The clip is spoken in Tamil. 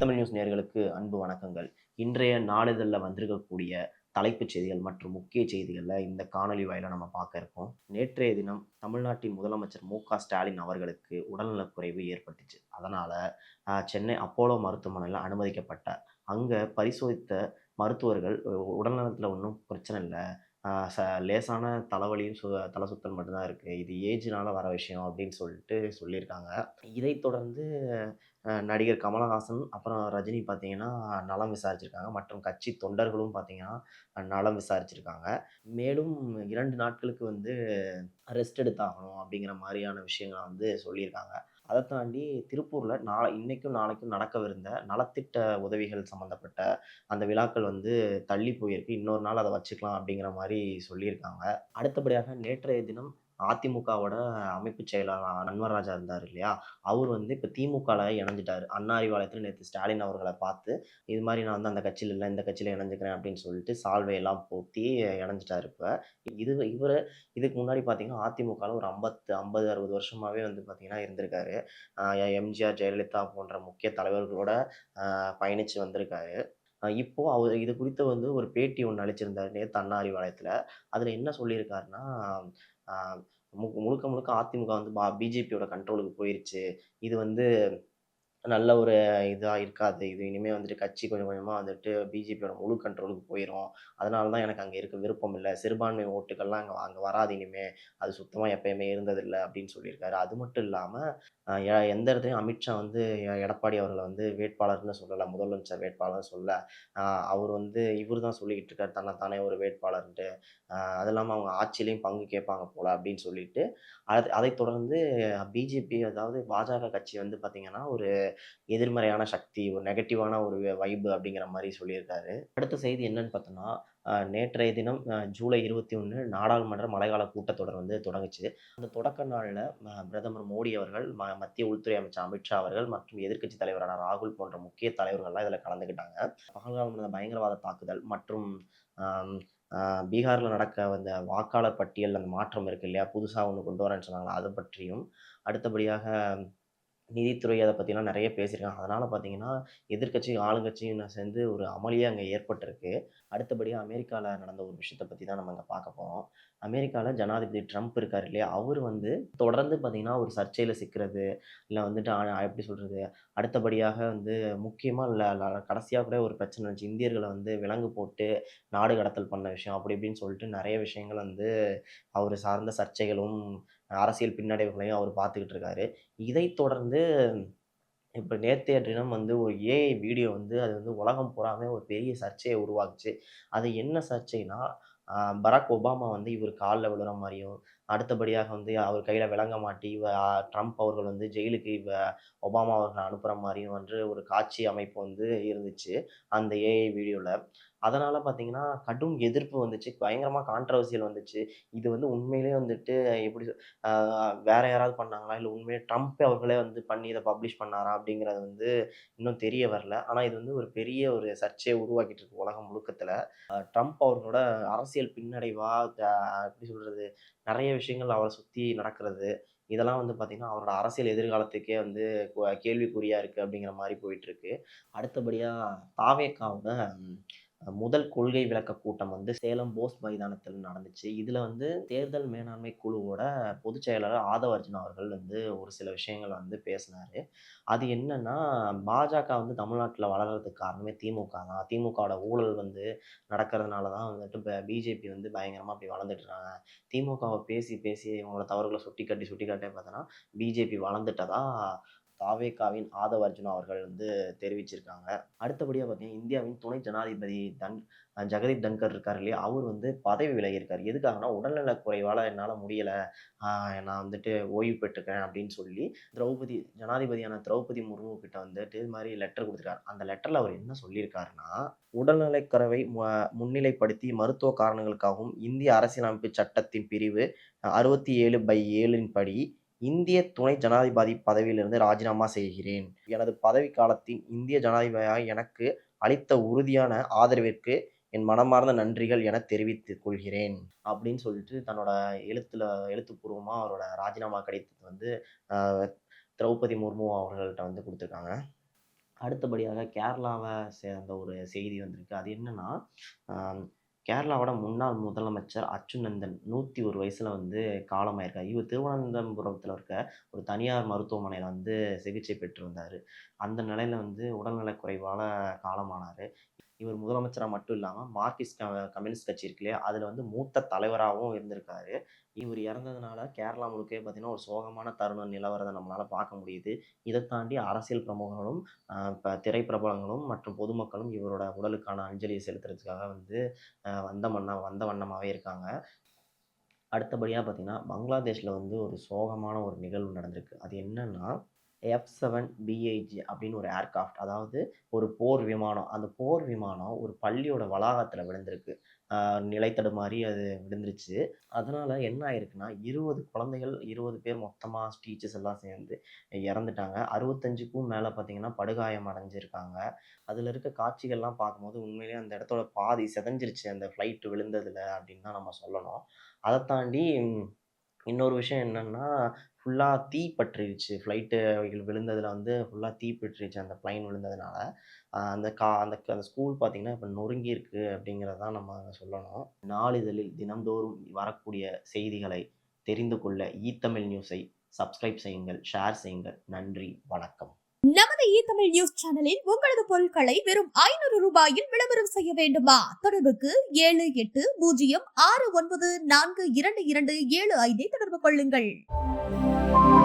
தமிழ் நியூஸ் நேயர்களுக்கு அன்பு வணக்கங்கள். இன்றைய நாளிதழில் வந்திருக்கக்கூடிய தலைப்புச் செய்திகள் மற்றும் முக்கிய செய்திகளில் இந்த காணொலி வாயில நம்ம பார்க்க இருக்கோம். நேற்றைய தினம் தமிழ்நாட்டின் முதலமைச்சர் மு க ஸ்டாலின் அவர்களுக்கு உடல்நலக்குறைவு ஏற்பட்டுச்சு. அதனால் சென்னை அப்போலோ மருத்துவமனையில் அனுமதிக்கப்பட்டார். அங்கே பரிசோதித்த மருத்துவர்கள் உடல்நலத்தில் ஒன்றும் பிரச்சனை இல்லை. ச லேசான தலைவலியும் சு தலை சுத்தல் மட்டும்தான் இருக்குது இது ஏஜினால் வர விஷயம் அப்படின்னு சொல்லிட்டு சொல்லியிருக்காங்க. இதைத் தொடர்ந்து நடிகர் கமலஹாசன் அப்புறம் ரஜினி பார்த்தீங்கன்னா நலம் விசாரிச்சிருக்காங்க. மற்றும் கட்சி தொண்டர்களும் பார்த்தீங்கன்னா நலம் விசாரிச்சிருக்காங்க. மேலும் இரண்டு நாட்களுக்கு வந்து ரெஸ்ட் எடுத்தாகணும் அப்படிங்கிற மாதிரியான விஷயங்களை வந்து சொல்லியிருக்காங்க. அதை தாண்டி திருப்பூரில் நாளை இன்னைக்கும் நாளைக்கும் நடக்கவிருந்த நலத்திட்ட உதவிகள் சம்மந்தப்பட்ட அந்த விழாக்கள் வந்து தள்ளி போயிருக்கு. இன்னொரு நாள் அதை வச்சுக்கலாம் அப்படிங்கிற மாதிரி சொல்லியிருக்காங்க. அடுத்தபடியாக நேற்றைய தினம் அதிமுகவோட அமைப்பு செயலாளர் அன்வர்ராஜா இருந்தார் இல்லையா? அவர் வந்து இப்போ திமுகவில் இணைஞ்சிட்டார். அண்ணா அறிவாலயத்தில் நேற்று ஸ்டாலின் அவர்களை பார்த்து இது மாதிரி நான் வந்து அந்த கட்சியில் இல்லை இந்த கட்சியில் இணைஞ்சுக்கிறேன் அப்படின்னு சொல்லிட்டு சால்வையெல்லாம் போத்தி இணைஞ்சிட்டார் இப்போ. இது இவர் இதுக்கு முன்னாடி பார்த்தீங்கன்னா அதிமுகவில் ஒரு ஐம்பத்து ஐம்பது அறுபது வருஷமாகவே வந்து பார்த்தீங்கன்னா இருந்திருக்காரு. எம்ஜிஆர் ஜெயலலிதா போன்ற முக்கிய தலைவர்களோட பயணித்து வந்திருக்காரு. இப்போது அவர் இது குறித்து வந்து ஒரு பேட்டி ஒன்று அளிச்சிருந்தார் நேற்று அண்ணா அறிவாலயத்தில். அதில் என்ன சொல்லியிருக்காருன்னா முழுக்க முழுக்க அதிமுக வந்து பா பிஜேபியோட கண்ட்ரோலுக்கு போயிருச்சு. இது வந்து நல்ல ஒரு இதாக இருக்காது. இது இனிமேல் வந்துட்டு கட்சி கொஞ்சம் கொஞ்சமாக வந்துட்டு பிஜேபியோட முழு கண்ட்ரோலுக்கு போயிடும் அதனால தான் எனக்கு அங்கே இருக்க விருப்பம் இல்லை. சிறுபான்மை ஓட்டுக்கள்லாம் அங்கே அங்கே வராது இனிமேல் அது சுத்தமாக எப்பயுமே இருந்ததில்லை அப்படின்னு சொல்லியிருக்காரு. அது மட்டும் இல்லாமல் எந்த இடத்துலையும் அமித்ஷா வந்து எ- எடப்பாடி அவர்களை வந்து வேட்பாளர்னு சொல்லலை. முதலமைச்சர் வேட்பாளர்னு சொல்ல அவர் வந்து இவர் தான் சொல்லிக்கிட்டு இருக்காரு. தன்னைத்தானே ஒரு வேட்பாளர்ன்ட்டு. அது இல்லாமல் அவங்க ஆட்சியிலையும் பங்கு கேட்பாங்க போல அப்படின்னு சொல்லிட்டு அது அதைத் தொடர்ந்து பிஜேபி அதாவது பாஜக கட்சி வந்து பார்த்திங்கன்னா ஒரு எதிர்மறையான சக்தி ஒரு நெகட்டிவான ஒரு வைபு அப்படிங்கிற மாதிரி சொல்லியிருக்காரு. அடுத்த செய்தி என்னன்னு பார்த்தோன்னா நேற்றைய தினம் ஜூலை இருபத்தி ஒன்று நாடாளுமன்ற மழைக்கால கூட்டத்தொடர் வந்து தொடங்குச்சு. அந்த தொடக்க நாளில் பிரதமர் மோடி அவர்கள் ம மத்திய உள்துறை அமைச்சர் அமித்ஷா அவர்கள் மற்றும் எதிர்க்கட்சி தலைவரான ராகுல் போன்ற முக்கிய தலைவர்கள்லாம் இதில் கலந்துக்கிட்டாங்க. பகல்காலம் நடந்த பயங்கரவாத தாக்குதல் மற்றும் பீகாரில் நடக்க வந்த வாக்காளர் பட்டியல் அந்த மாற்றம் இருக்கு இல்லையா? புதுசாக ஒன்று கொண்டு வரேன்னு சொன்னாங்களா? அது பற்றியும் அடுத்தபடியாக நிதித்துறை அதை பற்றிலாம் நிறைய பேசியிருக்காங்க அதனால் பார்த்தீங்கன்னா எதிர்க்கட்சியும் ஆளுங்கட்சியும் சேர்ந்து ஒரு அமளியே அங்கே ஏற்பட்டிருக்கு. அடுத்தபடியாக அமெரிக்காவில் நடந்த ஒரு விஷயத்தை பற்றி தான் நம்ம இங்கே பார்க்க போகிறோம் அமெரிக்காவில் ஜனாதிபதி ட்ரம்ப் இருக்கார் இல்லையா? அவர் வந்து தொடர்ந்து பார்த்தீங்கன்னா ஒரு சர்ச்சையில் சிக்கிறது இல்லை வந்துட்டு எப்படி சொல்கிறது அடுத்தபடியாக வந்து முக்கியமாக இல்லை கடைசியாக கூட ஒரு பிரச்சனை இருந்துச்சு இந்தியர்களை வந்து விலங்கு போட்டு நாடு கடத்தல் பண்ண விஷயம் அப்படி இப்படின்னு சொல்லிட்டு நிறைய விஷயங்கள் வந்து அவர் சார்ந்த சர்ச்சைகளும் அரசியல் பின்னடைவுகளையும் அவர் பார்த்துக்கிட்டு இருக்காரு. இதைத் தொடர்ந்து இப்போ நேற்றைய தினம் வந்து ஒரு ஏஐ வீடியோ வந்து அது வந்து உலகம் பூராமே ஒரு பெரிய சர்ச்சையை உருவாக்குச்சு. அது என்ன சர்ச்சைனா பராக் ஒபாமா வந்து இவர் காலில் விழுற மாதிரியும் அடுத்தபடியாக வந்து அவர் கையில் விளங்க மாட்டி இவ ட்ரம்ப் அவர்கள் வந்து ஜெயிலுக்கு இவ ஒபாமா அவர்களை அனுப்புகிற மாதிரியும் வந்து ஒரு காட்சி அமைப்பு வந்து இருந்துச்சு அந்த ஏஐ வீடியோவில் அதனால் பார்த்தீங்கன்னா கடும் எதிர்ப்பு வந்துச்சு. பயங்கரமாக கான்ட்ரவர்சியல் வந்துச்சு. இது வந்து உண்மையிலே வந்துட்டு எப்படி சொல்- வேற யாராவது பண்ணாங்களா? இல்லை உண்மையிலே ட்ரம்ப் அவர்களே வந்து பண்ணி இதை பப்ளிஷ் பண்ணாரா? அப்படிங்கிறது வந்து இன்னும் தெரிய வரல. ஆனால் இது வந்து ஒரு பெரிய ஒரு சர்ச்சையை உருவாக்கிட்டு இருக்கு உலகம் முழுக்கத்தில். ட்ரம்ப் அவர்களோட அரசியல் பின்னடைவா எப்படி சொல்கிறது நிறைய விஷயங்கள் அவரை சுற்றி நடக்கிறது. இதெல்லாம் வந்து பார்த்திங்கன்னா அவரோட அரசியல் எதிர்காலத்துக்கே வந்து கேள்விக்குறியாக இருக்குது அப்படிங்கிற மாதிரி போயிட்டுருக்கு அடுத்தபடியாக தாவேக்காவோட முதல் கொள்கை விளக்க கூட்டம் வந்து சேலம் போஸ் மைதானத்தில் நடந்துச்சு. இதில் வந்து தேர்தல் மேலாண்மை குழுவோட பொதுச் செயலாளர் ஆதவர்ஜுனா அவர்கள் வந்து ஒரு சில விஷயங்கள் வந்து பேசினார். அது என்னன்னா பாஜக வந்து தமிழ்நாட்டில் வளர்கிறதுக்கு காரணமே திமுக தான். திமுகவோட ஊழல் வந்து நடக்கிறதுனால தான் வந்துட்டு இப்போ பிஜேபி வந்து பயங்கரமாக அப்படி வளர்ந்துட்டுறாங்க திமுகவை பேசி பேசி இவங்களோட தவறுகளை சுட்டி காட்டி சுட்டி காட்டே பார்த்தோன்னா பிஜேபி வளர்ந்துட்டதா தாவேகாவின் ஆதவ அர்ஜுனா அவர்கள் வந்து தெரிவிச்சிருக்காங்க. அடுத்தபடியாக பார்த்தீங்கன்னா இந்தியாவின் துணை ஜனாதிபதி தன் ஜெகதீப் தன்கர் இருக்கார் இல்லையா? அவர் வந்து பதவி விலகியிருக்கார். எதுக்காகனா உடல்நலக் குறைவால் என்னால் முடியலை. நான் வந்துட்டு ஓய்வு பெற்றுக்கிறேன் அப்படின்னு சொல்லி திரௌபதி ஜனாதிபதியான திரௌபதி முர்மு கிட்ட வந்துட்டு இது மாதிரி லெட்டர் கொடுத்துருக்காரு. அந்த லெட்டரில் அவர் என்ன சொல்லியிருக்காருன்னா உடல்நலக்குறைவை மு- முன்னிலைப்படுத்தி மருத்துவ காரணங்களுக்காகவும் இந்திய அரசியலமைப்பு சட்டத்தின் பிரிவு அறுபத்தி ஏழு பை ஏழின் படி இந்திய துணை ஜனாதிபதி பதவியிலிருந்து ராஜினாமா செய்கிறேன். எனது பதவி காலத்தின் இந்திய ஜனாதிபதியாக எனக்கு அளித்த உறுதியான ஆதரவிற்கு என் மனமார்ந்த நன்றிகள் என தெரிவித்துக் கொள்கிறேன். அப்படின்னு சொல்லிட்டு தன்னோட எழுத்துல எழுத்துப்பூர்வமாக அவரோட ராஜினாமா கடிதத்தை வந்து திரௌபதி முர்மு அவர்கள்ட்ட வந்து கொடுத்துருக்காங்க. அடுத்தபடியாக கேரளாவை சேர்ந்த ஒரு செய்தி வந்திருக்கு. அது என்னன்னா கேரளாவோட முன்னாள் முதலமைச்சர் அச்சுநந்தன் நூற்றி ஒரு வயசில் வந்து காலமாயிருக்கார். இவர் திருவனந்தபுரத்தில் இருக்க ஒரு தனியார் மருத்துவமனையில் வந்து சிகிச்சை பெற்று வந்தார் அந்த நிலையில் வந்து உடல்நலக் குறைவால் காலமானார். இவர் முதலமைச்சராக மட்டும் இல்லாமல் மார்க்சிஸ்ட் கம்யூனிஸ்ட் கட்சி இருக்கு இல்லையா? அதில் வந்து மூத்த தலைவராகவும் இருந்திருக்காரு. இவர் இறந்ததுனால கேரளா முழுக்கவே பார்த்தீங்கன்னா ஒரு சோகமான தருணம் நிலவரதை நம்மளால் பார்க்க முடியுது. இதை தாண்டி அரசியல் பிரமுகர்களும் இப்போ திரைப்பிரபலங்களும் மற்றும் பொதுமக்களும் இவரோட உடலுக்கான அஞ்சலியை செலுத்துறதுக்காக வந்து வந்த மண்ணா வந்த வண்ணமாகவே இருக்காங்க. அடுத்தபடியாக பார்த்தீங்கன்னா பங்களாதேஷில் வந்து ஒரு சோகமான ஒரு நிகழ்வு நடந்திருக்கு. அது என்னன்னா எஃப் செவன் பிஐஜி அப்படின்னு ஒரு ஏர்கிராஃப்ட் அதாவது ஒரு போர் விமானம். அந்த போர் விமானம் ஒரு பள்ளியோட வளாகத்தில் விழுந்திருக்கு. நிலை தடுமாறி அது விழுந்துருச்சு. அதனால் என்ன ஆயிருக்குன்னா இருபது குழந்தைகள் இருபது பேர் மொத்தமாக டீச்சர்ஸ் எல்லாம் சேர்ந்து இறந்துட்டாங்க. அறுபத்தஞ்சுக்கும் மேலே பார்த்தீங்கன்னா படுகாயம் அடைஞ்சிருக்காங்க. அதில் இருக்க காட்சிகள்லாம் பார்க்கும்போது உண்மையிலேயே அந்த இடத்தோட பாதி செதஞ்சிருச்சு. அந்த ஃப்ளைட்டு விழுந்ததில் அப்படின்னு தான் நம்ம சொல்லணும். அதை தாண்டி இன்னொரு விஷயம் என்னன்னா ஃபுல்லாக தீ பற்றிருச்சு. ஃப்ளைட்டு விழுந்ததில் வந்து ஃபுல்லாக தீ பற்றிருச்சு. அந்த பிளைன் விழுந்ததுனால அந்த கா அந்த க- அந்த ஸ்கூல் பார்த்தீங்கன்னா இப்போ நொறுங்கி இருக்கு அப்படிங்கிறதான் நம்ம சொல்லணும். நாளிதழில் தினம்தோறும் வரக்கூடிய செய்திகளை தெரிந்து கொள்ள ஈ தமிழ் நியூஸை சப்ஸ்கிரைப் செய்யுங்கள் ஷேர் செய்யுங்கள். நன்றி வணக்கம். நமது இ தமிழ் நியூஸ் சேனலில் உங்களது பொருட்களை வெறும் ஐநூறு ரூபாயில் விளம்பரம் செய்ய வேண்டுமா? தொடர்புக்கு ஏழு எட்டு பூஜ்ஜியம் ஆறு ஒன்பது நான்கு இரண்டு இரண்டு ஏழு ஐந்தை தொடர்பு கொள்ளுங்கள். Bye.